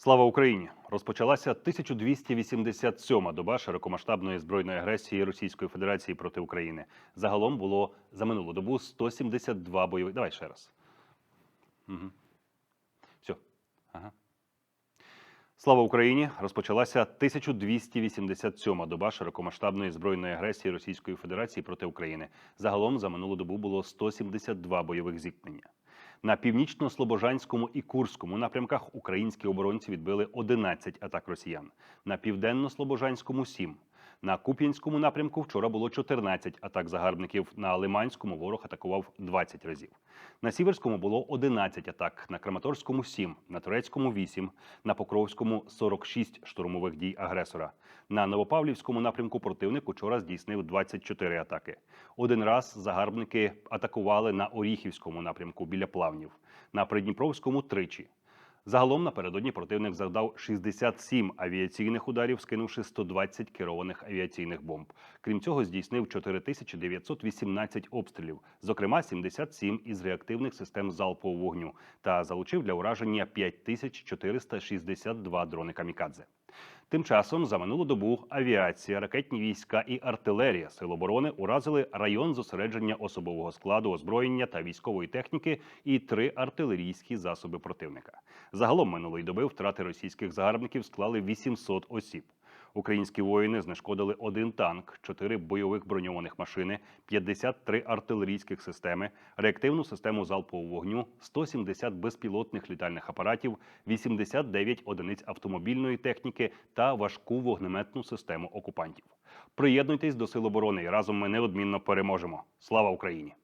Слава Україні! Розпочалася 1287-ма доба широкомасштабної збройної агресії Російської Федерації проти України. Загалом було за минулу добу 172 бойових. Давай ще раз. Угу. Все. Ага. Слава Україні! Розпочалася 1287-ма доба широкомасштабної збройної агресії Російської Федерації проти України. Загалом за минулу добу було 172 бойових зіткнення. На північно-слобожанському і Курському напрямках українські оборонці відбили 11 атак росіян. На південно-слобожанському 7. На Куп'янському напрямку вчора було 14 атак загарбників. На Лиманському ворог атакував 20 разів. На Сіверському було 11 атак, на Краматорському 7, на Турецькому 8, на Покровському 46 штурмових дій агресора. На Новопавлівському напрямку противник учора здійснив 24 атаки. Один раз загарбники атакували на Оріхівському напрямку біля плавнів, на Придніпровському тричі. Загалом напередодні противник завдав 67 авіаційних ударів, скинувши 120 керованих авіаційних бомб. Крім цього, здійснив 4918 обстрілів, зокрема 77 із реактивних систем залпового вогню, та залучив для ураження 5462 дрони камікадзе. Тим часом за минулу добу авіація, ракетні війська і артилерія Сил оборони уразили район зосередження особового складу, озброєння та військової техніки і три артилерійські засоби противника. Загалом минулої доби втрати російських загарбників склали 800 осіб. Українські воїни знешкодили один танк, чотири бойових броньованих машини, 53 артилерійських системи, реактивну систему залпового вогню, 170 безпілотних літальних апаратів, 89 одиниць автомобільної техніки та важку вогнеметну систему окупантів. Приєднуйтесь до Сил оборони і разом ми неодмінно переможемо. Слава Україні!